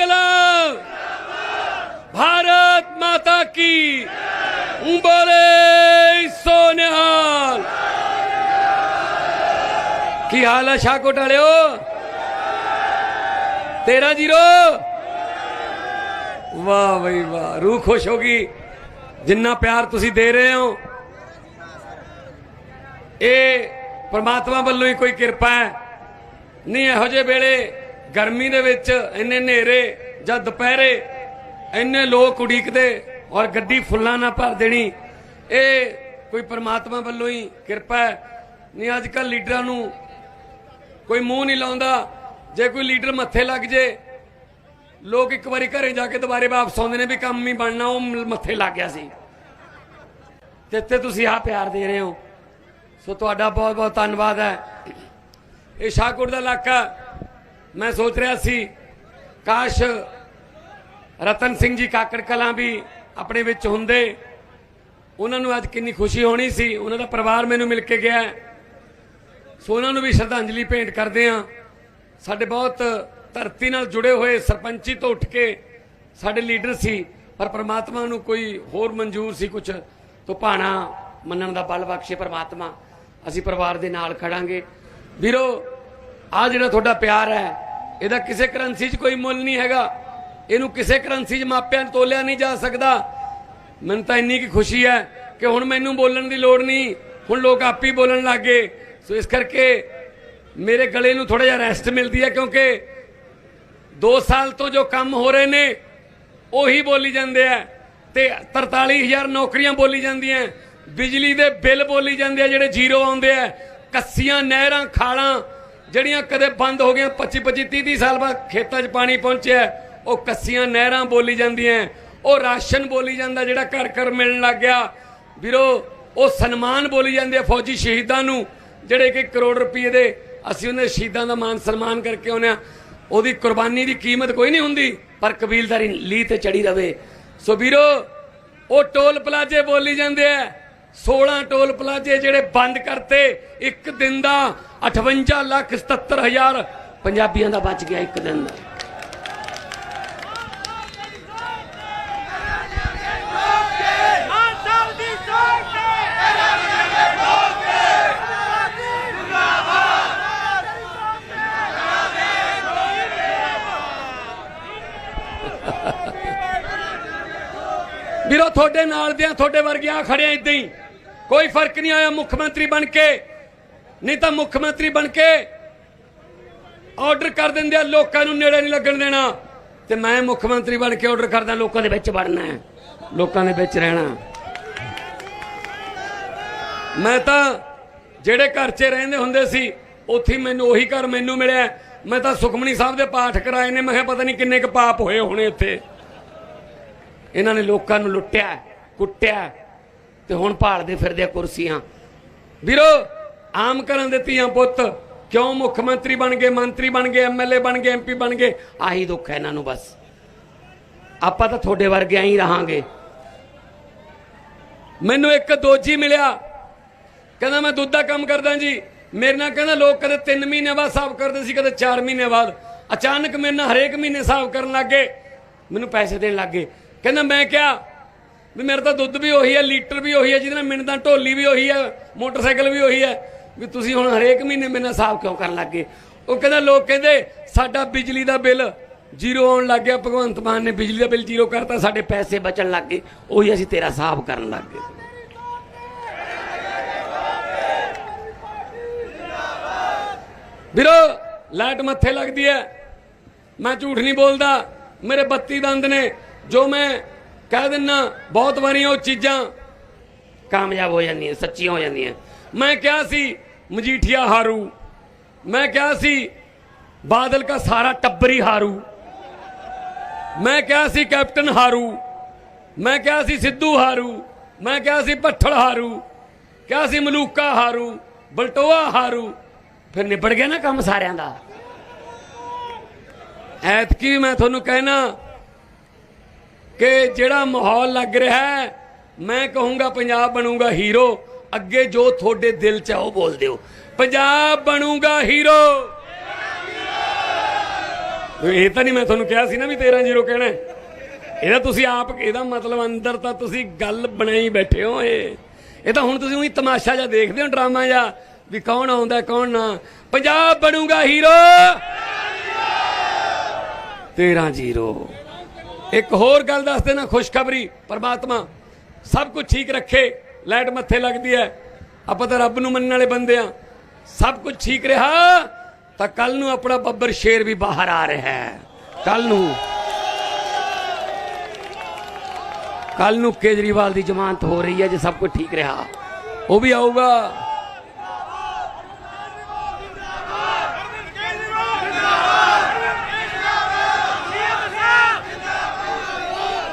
इनकलाब भारत माता की बोले सोनिहाल ਕੀ ਹਾਲ ਹੈ ਸ਼ਾਹਕੋਟ ਵਾਲਿਓ 13 ਜ਼ੀਰੋ ਵਾਹ ਬਈ ਵਾਹ ਰੂਹ ਖੁਸ਼ ਹੋ ਗਈ ਜਿੰਨਾ ਪਿਆਰ ਤੁਸੀਂ ਦੇ ਰਹੇ ਹੋ ਇਹ ਪ੍ਰਮਾਤਮਾ ਵੱਲੋਂ ਹੀ ਕੋਈ ਕਿਰਪਾ ਹੈ ਨਹੀਂ ਇਹੋ ਜਿਹੇ ਵੇਲੇ ਗਰਮੀ ਦੇ ਵਿੱਚ ਇੰਨੇ ਹਨੇਰੇ ਜਾਂ ਦੁਪਹਿਰੇ ਇੰਨੇ ਲੋਕ ਉਡੀਕਦੇ ਔਰ ਗੱਡੀ ਫੁੱਲਾਂ ਨਾਲ ਭਰ ਦੇਣੀ, ਇਹ ਕੋਈ ਪਰਮਾਤਮਾ ਵੱਲੋਂ ਹੀ ਕਿਰਪਾ ਹੈ। ਨਹੀਂ ਅੱਜ ਕੱਲ ਲੀਡਰਾਂ ਨੂੰ ਕੋਈ ਮੂੰਹ ਨਹੀਂ ਲਾਉਂਦਾ। ਜੇ ਕੋਈ ਲੀਡਰ ਮੱਥੇ ਲੱਗ ਜੇ, ਲੋਕ ਇੱਕ ਵਾਰੀ ਘਰੇ ਜਾ ਕੇ ਦੁਬਾਰੇ ਵਾਪਸ ਆਉਂਦੇ ਨੇ ਵੀ ਕੰਮ ਹੀ ਬਣਨਾ, ਉਹ ਮੱਥੇ ਲੱਗ ਗਿਆ ਸੀ। ਤੇ ਇੱਥੇ ਤੁਸੀਂ ਆ ਪਿਆਰ ਦੇ ਰਹੇ ਹੋ। ਸੋ ਤੁਹਾਡਾ ਬਹੁਤ ਬਹੁਤ ਧੰਨਵਾਦ ਹੈ। ਇਹ ਸ਼ਾਹਕੋਟ ਦਾ ਇਲਾਕਾ ਮੈਂ ਸੋਚ ਰਿਹਾ ਸੀ, ਕਾਸ਼ ਰਤਨ ਸਿੰਘ ਜੀ ਕਾਕੜ ਕਲਾਂ ਵੀ ਆਪਣੇ ਵਿੱਚ ਹੁੰਦੇ। ਉਹਨਾਂ ਨੂੰ ਅੱਜ ਕਿੰਨੀ ਖੁਸ਼ੀ ਹੋਣੀ ਸੀ। ਉਹਨਾਂ ਦਾ ਪਰਿਵਾਰ ਮੈਨੂੰ ਮਿਲ ਕੇ ਗਿਆ। ਸੋ ਉਹਨਾਂ ਨੂੰ ਵੀ ਸ਼ਰਧਾਂਜਲੀ ਭੇਂਟ ਕਰਦੇ ਹਾਂ। ਸਾਡੇ ਬਹੁਤ ਧਰਤੀ ਨਾਲ ਜੁੜੇ ਹੋਏ ਸਰਪੰਚੀ ਤੋਂ ਉੱਠ ਕੇ ਸਾਡੇ ਲੀਡਰ ਸੀ, ਪਰ ਪ੍ਰਮਾਤਮਾ ਨੂੰ ਕੋਈ ਹੋਰ ਮਨਜ਼ੂਰ ਸੀ ਕੁਝ ਤੋਂ ਭਾਣਾ ਮੰਨਣ ਦਾ ਬਲ ਬਖਸ਼ੇ ਪ੍ਰਮਾਤਮਾ। ਅਸੀਂ ਪਰਿਵਾਰ ਦੇ ਨਾਲ ਖੜਾਂਗੇ। ਵੀਰੋ ਆ ਜਿਹੜਾ ਤੁਹਾਡਾ ਪਿਆਰ ਹੈ, ਇਹਦਾ ਕਿਸੇ ਕਰੰਸੀ 'ਚ ਕੋਈ ਮੁੱਲ ਨਹੀਂ ਹੈਗਾ। ਇਹਨੂੰ ਕਿਸੇ ਕਰੰਸੀ 'ਚ ਮਾਪਿਆਂ ਨੂੰ ਤੋਲਿਆ ਨਹੀਂ ਜਾ ਸਕਦਾ। ਮੈਨੂੰ ਤਾਂ ਇੰਨੀ ਕੀ ਖੁਸ਼ੀ ਹੈ ਕਿ ਹੁਣ ਮੈਨੂੰ ਬੋਲਣ ਦੀ ਲੋੜ ਨਹੀਂ। ਹੁਣ ਲੋਕ ਆਪ ਹੀ ਬੋਲਣ ਲੱਗ ਗਏ। ਸੋ ਇਸ ਕਰਕੇ ਮੇਰੇ ਗਲੇ ਨੂੰ ਥੋੜਾ ਜਿਹਾ ਰੈਸਟ ਮਿਲਦੀ ਹੈ ਕਿਉਂਕਿ 2 ਸਾਲ ਤੋਂ ਜੋ ਕੰਮ ਹੋ ਰਹੇ ਨੇ, ਉਹੀ ਬੋਲੀ ਜਾਂਦੇ ਆ। ਤੇ 43000 ਨੌਕਰੀਆਂ ਬੋਲੀ ਜਾਂਦੀਆਂ ਬਿਜਲੀ ਦੇ ਬਿੱਲ ਬੋਲੀ ਜਾਂਦੇ ਆ ਜਿਹੜੇ ਜ਼ੀਰੋ ਆਉਂਦੇ ਆ। ਕੱਸੀਆਂ, ਨਹਿਰਾਂ, ਖਾਲਾਂ ਜਿਹੜੀਆਂ ਕਦੇ ਬੰਦ ਹੋ ਗਈਆਂ 25 25 30 30 ਸਾਲ ਬਾਅਦ ਖੇਤਾਂ 'ਚ ਪਾਣੀ ਪਹੁੰਚਿਆ, ਉਹ ਕੱਸੀਆਂ ਨਹਿਰਾਂ ਬੋਲੀ ਜਾਂਦੀਆਂ, ਉਹ ਰਾਸ਼ਨ ਬੋਲੀ ਜਾਂਦਾ ਜਿਹੜਾ ਘਰ ਘਰ ਮਿਲਣ ਲੱਗ ਗਿਆ। ਵੀਰੋ, ਉਹ ਸਨਮਾਨ ਬੋਲੀ ਜਾਂਦੇ ਆ ਫੌਜੀ ਸ਼ਹੀਦਾਂ ਨੂੰ, ਜਿਹੜੇ ਕਿ ਕਰੋੜ ਰੁਪਏ ਦੇ, ਅਸੀਂ ਉਹਨਾਂ ਸ਼ਹੀਦਾਂ ਦਾ ਮਾਨ ਸਨਮਾਨ ਕਰਕੇ ਆਉਂਦੇ ਆ ਉਹਦੀ ਕੁਰਬਾਨੀ ਦੀ ਕੀਮਤ ਕੋਈ ਨਹੀਂ ਹੁੰਦੀ, ਪਰ ਕਬੀਲਦਾਰੀ ਲੀ ਤੇ ਚੜੀ ਰਵੇ। ਸੋ ਵੀਰੋ, ਉਹ ਟੋਲ ਪਲਾਜੇ ਬੋਲੀ ਜਾਂਦੇ ਆ। 16 ਟੋਲ ਪਲਾਜੇ ਜਿਹੜੇ ਬੰਦ ਕਰਤੇ, ਇੱਕ ਦਿਨ ਦਾ 58 ਲੱਖ 77 ਹਜ਼ਾਰ ਪੰਜਾਬੀਆਂ ਦਾ ਬਚ ਗਿਆ ਇੱਕ ਦਿਨ ਦਾ। ਵੀਰੋ, ਤੁਹਾਡੇ ਨਾਲ ਦੇ ਤੁਹਾਡੇ ਵਰਗਿਆਂ ਖੜਿਆ ਇਦਾਂ ਹੀ। ਕੋਈ ਫ਼ਰਕ ਨਹੀਂ ਆਇਆ ਮੁੱਖ ਮੰਤਰੀ ਬਣ ਕੇ। ਨਹੀਂ ਤਾਂ ਮੁੱਖ ਮੰਤਰੀ ਬਣ ਕੇ ਆਰਡਰ ਕਰ ਦਿੰਦੇ ਆ, ਲੋਕਾਂ ਨੂੰ ਨੇੜੇ ਨਹੀਂ ਲੱਗਣ ਦੇਣਾ। ਤੇ ਮੈਂ ਮੁੱਖ ਮੰਤਰੀ ਬਣ ਕੇ ਆਰਡਰ ਕਰਦਾ, ਲੋਕਾਂ ਦੇ ਵਿੱਚ ਵੜਨਾ ਹੈ। ਲੋਕਾਂ ਦੇ ਵਿੱਚ ਰਹਿਣਾ। ਮੈਂ ਤਾਂ ਜਿਹੜੇ ਘਰ 'ਚ ਰਹਿੰਦੇ ਹੁੰਦੇ ਸੀ, ਉੱਥੇ ਮੈਨੂੰ ਉਹੀ ਘਰ ਮੈਨੂੰ ਮਿਲਿਆ। ਮੈਂ ਤਾਂ ਸੁਖਮਨੀ ਸਾਹਿਬ ਦੇ ਪਾਠ ਕਰਾਏ ਨੇ, ਮੈਂ ਕਿਹਾ ਪਤਾ ਨਹੀਂ ਕਿੰਨੇ ਕੁ ਪਾਪ ਹੋਏ ਹੋਣੇ ਇੱਥੇ। ਇਹਨਾਂ ਨੇ ਲੋਕਾਂ ਨੂੰ ਲੁੱਟਿਆ, ਕੁੱਟਿਆ ਤੇ ਹੁਣ ਭਾਲਦੇ ਫਿਰਦੇ ਕੁਰਸੀਆਂ। ਵੀਰੋ, ਆਮ ਕਰਨ ਦੇ ਧੀਆਂ ਪੁੱਤ, ਕਿਉਂ ਮੁੱਖ ਮੰਤਰੀ ਬਣ ਗਏ, ਮੰਤਰੀ ਬਣ ਗਏ ਐਮਐਲਏ ਬਣ ਗਏ ਐਮਪੀ ਬਣ ਗਏ? ਆਹੀ ਦੁੱਖ ਹੈ ਇਹਨਾਂ ਨੂੰ ਬਸ। ਆਪਾਂ ਤਾਂ ਤੁਹਾਡੇ ਵਰਗੇ ਹੀ ਰਹਾਂਗੇ। ਮੈਨੂੰ ਇੱਕ ਦੋਜੀ ਮਿਲਿਆ। ਕਹਿੰਦਾ, ਮੈਂ ਦੁੱਧ ਦਾ ਕੰਮ ਕਰਦਾ ਜੀ। ਮੇਰੇ ਨਾਲ ਕਹਿੰਦਾ, ਲੋਕ ਕਦੇ 3 ਮਹੀਨੇ ਬਾਅਦ ਸਾਫ਼ ਕਰਦੇ ਸੀ, ਕਦੇ 4 ਮਹੀਨੇ ਬਾਅਦ। ਅਚਾਨਕ ਮੇਰੇ ਨਾਲ ਹਰੇਕ ਮਹੀਨੇ ਸਾਫ਼ ਕਰਨ ਲੱਗੇ ਮੈਨੂੰ ਪੈਸੇ ਦੇਣ ਲੱਗੇ ਕਹਿੰਦਾ, ਮੈਂ ਕਿਹਾ ਵੀ ਮੇਰਾ ਤਾਂ ਦੁੱਧ ਵੀ ਉਹੀ ਹੈ, ਲੀਟਰ ਵੀ ਉਹੀ ਹੈ, ਜਿਹਦੇ ਨਾਲ ਮਿੰਟ ਦਾ ਢੋਲੀ ਵੀ ਉਹੀ ਹੈ, ਮੋਟਰਸਾਈਕਲ ਵੀ ਉਹੀ ਹੈ, ਵੀ ਤੁਸੀਂ ਹੁਣ ਹਰੇਕ ਮਹੀਨੇ ਮੇਰੇ ਨਾਲ ਸਾਫ਼ ਕਿਉਂ ਕਰਨ ਲੱਗੇ? ਉਹ ਕਹਿੰਦਾ, ਲੋਕ ਕਹਿੰਦੇ, ਸਾਡਾ ਬਿਜਲੀ ਦਾ ਬਿੱਲ ਜ਼ੀਰੋ ਆਉਣ ਲੱਗ ਗਿਆ, ਭਗਵੰਤ ਮਾਨ ਨੇ ਬਿਜਲੀ ਦਾ ਬਿੱਲ ਜ਼ੀਰੋ ਕਰਤਾ, ਸਾਡੇ ਪੈਸੇ ਬਚਣ ਲੱਗ ਗਏ, ਉਹੀ ਅਸੀਂ ਤੇਰਾ ਸਾਫ਼ ਕਰਨ ਲੱਗ ਗਏ। ਵੀਰੋ, ਲਾਈਟ ਮੱਥੇ ਲੱਗਦੀ ਹੈ, ਮੈਂ ਝੂਠ ਨਹੀਂ ਬੋਲਦਾ, ਮੇਰੇ 32 ਦੰਦ ਨੇ ਜੋ ਮੈਂ ਕਹਿ ਦਿੰਨਾ, ਬਹੁਤ ਵਾਰੀਆਂ ਉਹ ਚੀਜ਼ਾਂ ਕਾਮਯਾਬ ਹੋ ਜਾਂਦੀਆਂ, ਸੱਚੀਆਂ ਹੋ ਜਾਂਦੀਆਂ। ਮੈਂ ਕਿਹਾ ਸੀ, ਮਜੀਠੀਆ ਹਾਰੂ। ਮੈਂ ਕਿਹਾ ਸੀ, ਬਾਦਲ ਦਾ ਸਾਰਾ ਟੱਬਰੀ ਹਾਰੂ। ਮੈਂ ਕਿਹਾ ਸੀ, ਕੈਪਟਨ ਹਾਰੂ। ਮੈਂ ਕਿਹਾ ਸੀ, ਸਿੱਧੂ ਹਾਰੂ। ਮੈਂ ਕਿਹਾ ਸੀ, ਭੱਠਲ ਹਾਰੂ। ਕਿਹਾ ਸੀ, ਮਲੂਕਾ ਹਾਰੂ। ਬਲਟੋਆ ਹਾਰੂ। ਫਿਰ ਨਿਬੜ ਗਿਆ ਨਾ ਕੰਮ ਸਾਰਿਆਂ ਦਾ। ਐਤਕੀ ਮੈਂ ਤੁਹਾਨੂੰ ਕਹਿਣਾ ਕਿ ਜਿਹੜਾ ਮਾਹੌਲ ਲੱਗ ਰਿਹਾ ਹੈ, ਮੈਂ ਕਹੂੰਗਾ ਪੰਜਾਬ ਬਣੂਗਾ ਹੀਰੋ। ਅੱਗੇ ਜੋ ਤੁਹਾਡੇ ਦਿਲ 'ਚ ਹੈ ਉਹ ਬੋਲ ਦਿਓ। ਪੰਜਾਬ ਬਣੂਗਾ ਹੀਰੋ। ਇਹ ਤਾਂ ਨਹੀਂ ਮੈਂ ਤੁਹਾਨੂੰ ਕਿਹਾ ਸੀ ਨਾ ਵੀ 13 ਜ਼ੀਰੋ ਕਹਿਣਾ ਇਹਦਾ ਤੁਸੀਂ ਆਪ, ਇਹਦਾ ਮਤਲਬ ਅੰਦਰ ਤਾਂ ਤੁਸੀਂ ਗੱਲ ਬਣਾਈ ਬੈਠੇ ਹੋ ਇਹ। ਇਹ ਤਾਂ ਹੁਣ ਤੁਸੀਂ ਉਹੀ ਤਮਾਸ਼ਾ ਜਿਹਾ ਦੇਖਦੇ ਹੋ, ਡਰਾਮਾ ਜਿਹਾ, ਵੀ ਕੌਣ ਆਉਂਦਾ, ਕੌਣ ਨਾ। ਪੰਜਾਬ ਬਣੂਗਾ ਹੀਰੋ। 13 ਜ਼ੀਰੋ। ਇੱਕ ਹੋਰ ਗੱਲ ਦੱਸ ਦੇਣਾ, ਖੁਸ਼ਖਬਰੀ, ਪਰਮਾਤਮਾ, ਸਭ ਕੁਝ ਠੀਕ ਰੱਖੇ, ਲਾਈਟ ਮੱਥੇ ਲੱਗਦੀ ਹੈ। ਆਪਾਂ ਤਾਂ ਰੱਬ ਨੂੰ ਮੰਨਣ ਵਾਲੇ ਬੰਦੇ ਆ ਸਭ ਕੁਝ ਠੀਕ ਰਿਹਾ, ਤਾਂ ਕੱਲ ਨੂੰ ਆਪਣਾ ਬੱਬਰ ਸ਼ੇਰ ਵੀ ਬਾਹਰ ਆ ਰਿਹਾ ਹੈ। ਕੱਲ ਨੂੰ। ਕੱਲ ਨੂੰ ਕੇਜਰੀਵਾਲ ਦੀ ਜ਼ਮਾਨਤ ਹੋ ਰਹੀ ਹੈ ਜੇ ਸਭ ਕੁਝ ਠੀਕ ਰਿਹਾ। ਉਹ ਵੀ ਆਊਗਾ।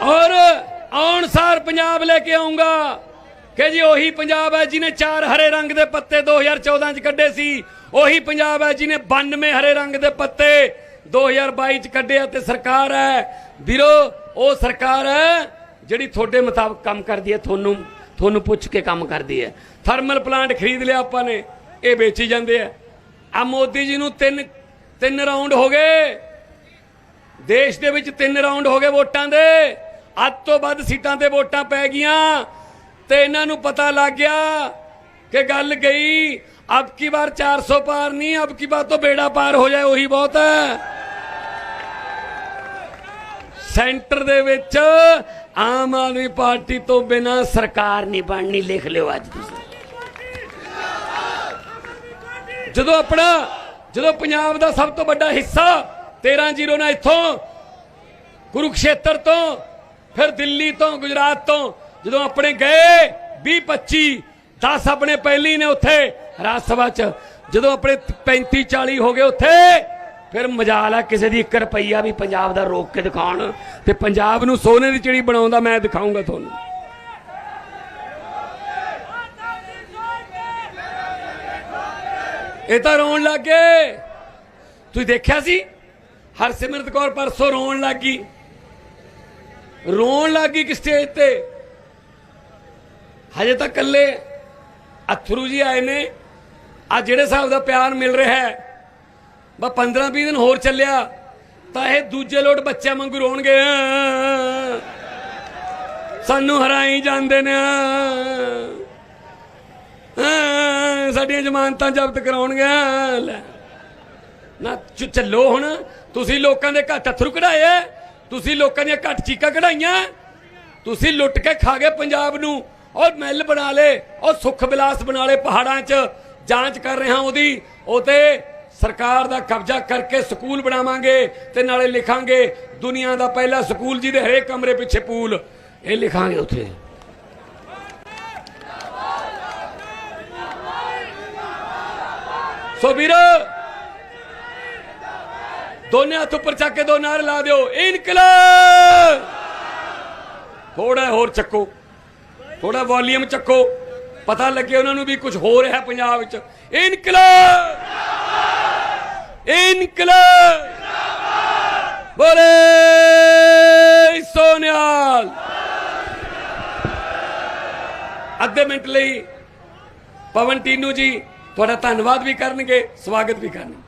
ਔਰ ਆਉਣ ਪੰਜਾਬ ਲੈ ਕੇ ਆਉਂਗਾ ਕਿ ਜੀ ਉਹੀ ਪੰਜਾਬ ਹੈ ਜਿਹਨੇ ਚਾਰ ਹਰੇ ਰੰਗ ਦੇ ਪੱਤੇ 2014 ਚ ਕੱਢੇ ਸੀ, ਉਹੀ ਪੰਜਾਬ ਹੈ ਜਿਹਨੇ 92 ਹਰੇ ਰੰਗ ਦੇ ਪੱਤੇ 2022 ਚ ਕੱਢਿਆ ਤੇ ਸਰਕਾਰ ਹੈ। ਵੀਰੋ, ਉਹ ਸਰਕਾਰ ਹੈ ਜਿਹੜੀ ਤੁਹਾਡੇ ਮੁਤਾਬਕ ਕੰਮ ਕਰਦੀ ਹੈ, ਤੁਹਾਨੂੰ ਤੁਹਾਨੂੰ ਪੁੱਛ ਕੇ ਕੰਮ ਕਰਦੀ ਹੈ। ਥਰਮਲ ਪਲਾਂਟ ਖਰੀਦ ਲਿਆ ਆਪਾਂ ਨੇ, ਇਹ ਵੇਚੀ ਜਾਂਦੇ ਆ। ਆ ਮੋਦੀ ਜੀ ਨੂੰ ਤਿੰਨ ਤਿੰਨ ਰਾਉਂਡ ਹੋ ਗਏ। ਦੇਸ਼ ਦੇ ਵਿੱਚ ਤਿੰਨ ਰਾਉਂਡ ਹੋ ਗਏ ਵੋਟਾਂ ਦੇ। ਅੱਧ ਤੋਂ ਵੱਧ ਸੀਟਾਂ ਤੇ ਵੋਟਾਂ ਪੈ ਗਈਆਂ ਤੇ ਇਹਨਾਂ ਨੂੰ ਪਤਾ ਲੱਗ ਗਿਆ ਕਿ ਗੱਲ ਗਈ, ਅਬ ਕੀ ਵਾਰ 400 ਪਾਰ ਨਹੀਂ, ਅਬ ਕੀ ਵਾਰ ਤੋਂ ਬੇੜਾ ਪਾਰ ਹੋ ਜਾਏ, ਉਹੀ ਬਹੁਤ ਹੈ। ਸੈਂਟਰ ਦੇ ਵਿੱਚ ਆਮ ਆਦਮੀ ਪਾਰਟੀ ਤੋਂ ਬਿਨਾ ਸਰਕਾਰ ਨਹੀਂ ਬਣਨੀ, ਲਿਖ ਲਿਓ ਅੱਜ ਤੁਸੀਂ। ਜਦੋਂ ਆਪਣਾ, ਜਦੋਂ ਪੰਜਾਬ ਦਾ ਸਭ ਤੋਂ ਵੱਡਾ ਹਿੱਸਾ 13 ਜ਼ੀਰੋ ਨਾਲ ਇੱਥੋਂ, ਕੁਰੂਕਸ਼ੇਤਰ ਤੋਂ ਫਿਰ ਦਿੱਲੀ ਤੋਂ ਗੁਜਰਾਤ ਤੋਂ ਜਦੋਂ ਆਪਣੇ ਗਏ 20 25 10 ਆਪਣੇ ਪਹਿਲੀ ਨੇ ਉੱਥੇ ਰਾਜ ਸਭਾ ਚ। ਜਦੋਂ ਆਪਣੇ 35 40 ਹੋ ਗਏ ਉੱਥੇ, ਫਿਰ ਮਜਾਲ ਆ ਕਿਸੇ ਦੀ 1 ਰੁਪਈਆ ਵੀ ਪੰਜਾਬ ਦਾ ਰੋਕ ਕੇ ਦਿਖਾਉਣ। ਤੇ ਪੰਜਾਬ ਨੂੰ ਸੋਨੇ ਦੀ ਚਿੜੀ ਬਣਾਉਂਦਾ ਮੈਂ ਦਿਖਾਉਂਗਾ ਤੁਹਾਨੂੰ। ਇਹ ਤਾਂ ਰੋਣ ਲੱਗ ਗਏ। ਤੁਸੀਂ ਦੇਖਿਆ ਸੀ? ਹਰਸਿਮਰਤ ਕੌਰ ਪਰਸੋਂ ਰੋਣ ਲੱਗੀ ਰੋਣ ਲੱਗੀ ਕਿ ਸਟੇਜ ਤੇ? ਹਜੇ ਤਾਂ ਕੱਲੇ ਅਥਰੂ ਜੀ ਆਏ ਨੇ। ਆ ਜਿਹੜੇ ਹਿਸਾਬ ਦਾ ਪਿਆਰ ਮਿਲ ਰਿਹਾ ਹੈ ਬਾ 15 20 ਦਿਨ ਹੋਰ ਚੱਲਿਆ, ਤਾਂ ਇਹ ਦੂਜੇ ਲੋਟ ਬੱਚਿਆਂ ਵਾਂਗੂ ਰੋਣਗੇ। ਸਾਨੂੰ ਹਰਾਈ ਜਾਂਦੇ ਨੇ। ਸਾਡੀਆਂ ਜ਼ਮਾਨਤਾਂ ਜ਼ਬਤ ਕਰਾਉਣਗੇ। ਨਾ ਚੱਲੋ ਹੁਣ। ਤੁਸੀਂ ਲੋਕਾਂ ਦੇ ਘੱਟ ਅਥਰੂ ਕਢਾਏ। ਤੁਸੀਂ ਲੋਕਾਂ ਦੀਆਂ ਘੱਟ ਚੀਕਾਂ ਕਢਾਈਆਂ? ਤੁਸੀਂ ਲੁੱਟ ਕੇ ਖਾ ਗਏ ਪੰਜਾਬ ਨੂੰ। ਔਰ ਮਹਿਲ ਬਣਾ ਲੇ ਔਰ ਸੁਖ ਵਿਲਾਸ ਬਣਾ ਲੇ ਪਹਾੜਾਂ 'ਚ। ਜਾਂਚ ਕਰ ਰਿਹਾ ਉਹਦੀ। ਉਹ ਸਰਕਾਰ ਦਾ ਕਬਜ਼ਾ ਕਰਕੇ ਸਕੂਲ ਬਣਾਵਾਂਗੇ ਤੇ ਨਾਲੇ ਲਿਖਾਂਗੇ ਦੁਨੀਆ ਦਾ ਪਹਿਲਾ ਸਕੂਲ ਜਿਹਦੇ ਹਰੇਕ ਕਮਰੇ ਪਿੱਛੇ ਪੂਲ। ਇਹ ਲਿਖਾਂਗੇ ਉੱਥੇ। ਸੋ ਵੀਰ ਦੋਨੇ ਹੱਥ ਉੱਪਰ ਚੱਕ ਕੇ ਦੋ ਨਾਰ ਲਾ ਦਿਓ। ਇਨਕਲਾਬ! ਥੋੜਾ ਹੋਰ ਚੱਕੋ। ਥੋੜਾ ਵੋਲੀਅਮ ਚੱਕੋ। ਪਤਾ ਲੱਗੇ ਉਹਨਾਂ ਨੂੰ ਵੀ ਕੁਝ ਹੋ ਰਿਹਾ ਪੰਜਾਬ ਵਿੱਚ। ਇਨਕਲਾਬ! ਇਨਕਲਾਬ! ਬੋਲੇ ਸੋਨਿਆਲ! ਅੱਧੇ ਮਿੰਟ ਲਈ ਪਵਨ ਟੀਨੂ ਜੀ, ਤੁਹਾਡਾ ਧੰਨਵਾਦ ਵੀ ਕਰਨਗੇ, ਸਵਾਗਤ ਵੀ ਕਰਨਗੇ।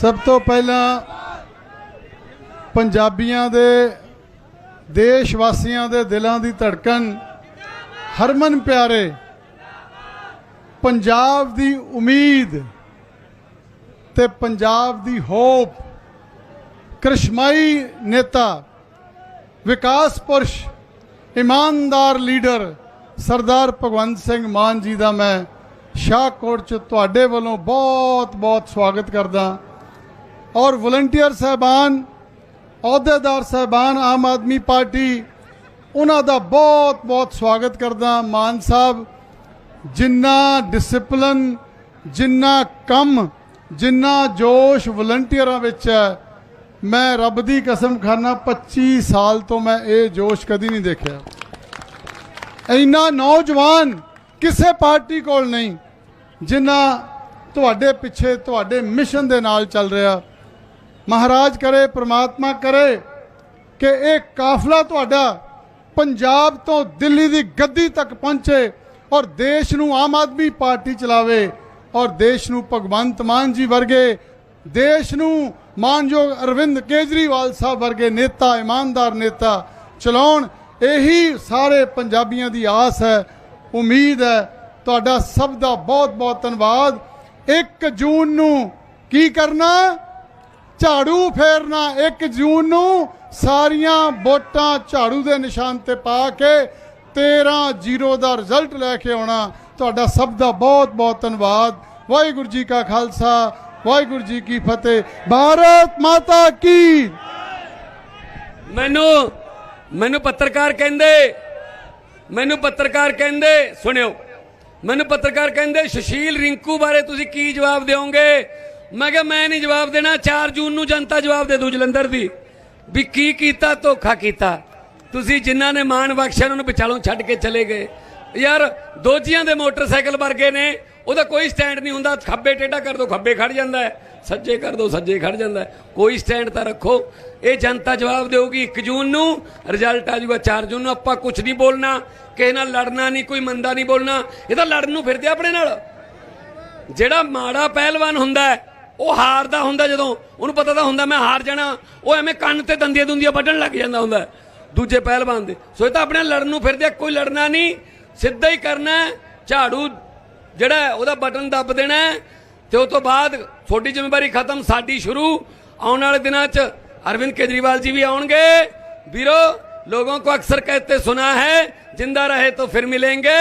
ਸਭ ਤੋਂ ਪਹਿਲਾਂ ਪੰਜਾਬੀਆਂ ਦੇ ਦੇਸ਼ ਵਾਸੀਆਂ ਦੇ ਦਿਲਾਂ ਦੀ ਧੜਕਣ ਹਰਮਨ ਪਿਆਰੇ, ਪੰਜਾਬ ਦੀ ਉਮੀਦ ਤੇ ਪੰਜਾਬ ਦੀ ਹੋਪ, ਕ੍ਰਿਸ਼ਮਾਈ ਨੇਤਾ, ਵਿਕਾਸ ਪੁਰਸ਼, ਇਮਾਨਦਾਰ ਲੀਡਰ ਸਰਦਾਰ ਭਗਵੰਤ ਸਿੰਘ ਮਾਨ ਜੀ ਦਾ ਮੈਂ ਸ਼ਾਹਕੋਟ ਚ ਤੁਹਾਡੇ ਵੱਲੋਂ ਬਹੁਤ ਬਹੁਤ ਸਵਾਗਤ ਕਰਦਾ। ਔਰ ਵਲੰਟੀਅਰ ਸਹਿਬਾਨ ਅਹੁਦੇਦਾਰ ਸਹਿਬਾਨ ਆਮ ਆਦਮੀ ਪਾਰਟੀ ਉਹਨਾਂ ਦਾ ਬਹੁਤ ਬਹੁਤ ਸਵਾਗਤ ਕਰਦਾ ਮਾਨ ਸਾਹਿਬ ਜਿੰਨਾ ਡਿਸਪਲਿਨ ਜਿੰਨਾ ਕੰਮ ਜਿੰਨਾ ਜੋਸ਼ ਵਲੰਟੀਅਰਾਂ ਵਿੱਚ ਹੈ ਮੈਂ ਰੱਬ ਦੀ ਕਸਮ ਖਾਨਾ 25 ਸਾਲ ਤੋਂ ਮੈਂ ਇਹ ਜੋਸ਼ ਕਦੀ ਨਹੀਂ ਦੇਖਿਆ ਇੰਨਾ ਨੌਜਵਾਨ ਕਿਸੇ ਪਾਰਟੀ ਕੋਲ ਨਹੀਂ ਜਿੰਨਾ ਤੁਹਾਡੇ ਪਿੱਛੇ ਤੁਹਾਡੇ ਮਿਸ਼ਨ ਦੇ ਨਾਲ ਚੱਲ ਰਿਹਾ ਮਹਾਰਾਜ ਕਰੇ, ਪ੍ਰਮਾਤਮਾ ਕਰੇ ਕਿ ਇਹ ਕਾਫਲਾ ਤੁਹਾਡਾ ਪੰਜਾਬ ਤੋਂ ਦਿੱਲੀ ਦੀ ਗੱਦੀ ਤੱਕ ਪਹੁੰਚੇ ਔਰ ਦੇਸ਼ ਨੂੰ ਆਮ ਆਦਮੀ ਪਾਰਟੀ ਚਲਾਵੇ ਔਰ ਦੇਸ਼ ਨੂੰ ਭਗਵੰਤ ਮਾਨ ਜੀ ਵਰਗੇ, ਦੇਸ਼ ਨੂੰ ਮਾਨਯੋਗ ਅਰਵਿੰਦ ਕੇਜਰੀਵਾਲ ਸਾਹਿਬ ਵਰਗੇ ਨੇਤਾ, ਇਮਾਨਦਾਰ ਨੇਤਾ ਚਲਾਉਣ, ਇਹੀ ਸਾਰੇ ਪੰਜਾਬੀਆਂ ਦੀ ਆਸ ਹੈ, ਉਮੀਦ ਹੈ। ਤੁਹਾਡਾ ਸਭ ਦਾ ਬਹੁਤ ਬਹੁਤ ਧੰਨਵਾਦ। 1 ਜੂਨ ਨੂੰ ਕੀ ਕਰਨਾ? ਝਾੜੂ ਫੇਰਨਾ 1 ਜੂਨ ਨੂੰ ਸਾਰੀਆਂ ਵੋਟਾਂ ਝਾੜੂ ਦੇ ਨਿਸ਼ਾਨ ਤੇ ਪਾ ਕੇ 13 ਜ਼ੀਰੋ ਦਾ ਰਿਜ਼ਲਟ ਲੈ ਕੇ ਆਉਣਾ ਤੁਹਾਡਾ ਸਭ ਦਾ ਬਹੁਤ ਬਹੁਤ ਧੰਨਵਾਦ। ਵਾਹਿਗੁਰੂ ਜੀ ਕਾ ਖਾਲਸਾ, ਵਾਹਿਗੁਰੂ ਜੀ ਕੀ ਫਤਿਹ। ਭਾਰਤ ਮਾਤਾ ਕੀ ਮੈਨੂੰ ਮੈਨੂੰ ਪੱਤਰਕਾਰ ਕਹਿੰਦੇ, ਮੈਨੂੰ ਪੱਤਰਕਾਰ ਕਹਿੰਦੇ, ਸੁਣਿਓ, ਮੈਨੂੰ ਪੱਤਰਕਾਰ ਕਹਿੰਦੇ, ਸੁਸ਼ੀਲ ਰਿੰਕੂ ਬਾਰੇ ਤੁਸੀਂ ਕੀ ਜਵਾਬ ਦਿਓਗੇ? ਮੈਂ ਕਿਹਾ ਮੈਂ ਨਹੀਂ ਜਵਾਬ ਦੇਣਾ 4 ਜੂਨ ਨੂੰ ਜਨਤਾ ਜਵਾਬ ਦੇ ਦੂ ਜਲੰਧਰ ਦੀ। ਵੀ ਕੀ ਕੀਤਾ ਧੋਖਾ ਕੀਤਾ। ਤੁਸੀਂ ਜਿਨ੍ਹਾਂ ਨੇ ਮਾਣ ਬਖਸ਼ਿਆ ਉਹਨਾਂ ਨੂੰ ਵਿਚਾਲੋਂ ਛੱਡ ਕੇ ਚਲੇ ਗਏ। ਯਾਰ ਦੋਜੀਆਂ ਦੇ ਮੋਟਰਸਾਈਕਲ ਵਰਗੇ ਨੇ ਉਹਦਾ ਕੋਈ ਸਟੈਂਡ ਨਹੀਂ ਹੁੰਦਾ। ਖੱਬੇ ਟੇਢਾ ਕਰ ਦੋ ਖੱਬੇ ਖੜ ਜਾਂਦਾ ਹੈ। ਸੱਜੇ ਕਰ ਦੋ ਸੱਜੇ ਖੜ ਜਾਂਦਾ ਹੈ। ਕੋਈ ਸਟੈਂਡ ਤਾਂ ਰੱਖੋ। ਇਹ ਜਨਤਾ ਜਵਾਬ ਦੇਊਗੀ 1 ਜੂਨ ਨੂੰ ਰਿਜ਼ਲਟ ਆ ਜਾਊਗਾ 4 ਜੂਨ ਨੂੰ। ਆਪਾਂ ਕੁਝ ਨਹੀਂ ਬੋਲਣਾ ਕਿਸੇ ਨਾਲ ਲੜਨਾ ਨਹੀਂ ਕੋਈ ਮੰਦਾ ਨਹੀਂ ਬੋਲਣਾ। ਇਹ ਤਾਂ ਲੜਨ ਨੂੰ ਫਿਰਦੇ ਆਪਣੇ ਨਾਲ। ਜਿਹੜਾ ਮਾੜਾ ਪਹਿਲਵਾਨ ਹੁੰਦਾ ਹੈ, ਉਹ ਹਾਰਦਾ ਹੁੰਦਾ ਜਦੋਂ ਉਹਨੂੰ ਪਤਾ ਤਾਂ ਹੁੰਦਾ ਮੈਂ ਹਾਰ ਜਾਣਾ ਉਹ ਐਵੇਂ ਕੰਨ ਤੇ ਦੰਦੀਆਂ ਦੁੰਦੀਆਂ ਵੱਢਣ ਲੱਗ ਜਾਂਦਾ ਹੁੰਦਾ ਹੈ, ਦੂਜੇ ਪਹਿਲਵਾਨ ਦੇ ਸੋ ਇਹ ਤਾਂ ਆਪਣੇ ਨਾਲ ਲੜਨ ਨੂੰ ਫਿਰਦੇ ਆ, ਕੋਈ ਲੜਨਾ ਨਹੀਂ ਸਿੱਧਾ ਹੀ ਕਰਨਾ ਹੈ। ਝਾੜੂ ਜਿਹੜਾ ਹੈ, ਉਹਦਾ ਬਟਨ ਦੱਬ ਦੇਣਾ ਹੈ ਤੇ ਉਸ ਤੋਂ ਬਾਅਦ ਤੁਹਾਡੀ ਜ਼ਿੰਮੇਵਾਰੀ ਖਤਮ ਸਾਡੀ ਸ਼ੁਰੂ ਆਉਣ ਵਾਲੇ ਦਿਨਾਂ 'ਚ ਅਰਵਿੰਦ ਕੇਜਰੀਵਾਲ ਜੀ ਵੀ ਆਉਣਗੇ ਵੀਰੋ लोगों को अक्सर कहते सुना है जिंदा रहे तो फिर मिलेंगे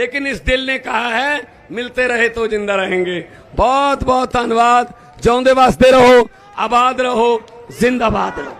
लेकिन इस दिल ने कहा है ਮਿਲਤੇ ਰਹੇ ਤੋ ਜਿੰਦਾ ਰਹਿਣਗੇ ਬਹੁਤ ਬਹੁਤ ਧੰਨਵਾਦ। ਜਿਉਂਦੇ ਵਾਸਤੇ ਰਹੋ, ਆਬਾਦ ਰਹੋ, ਜ਼ਿੰਦਾਬਾਦ ਰਹੋ।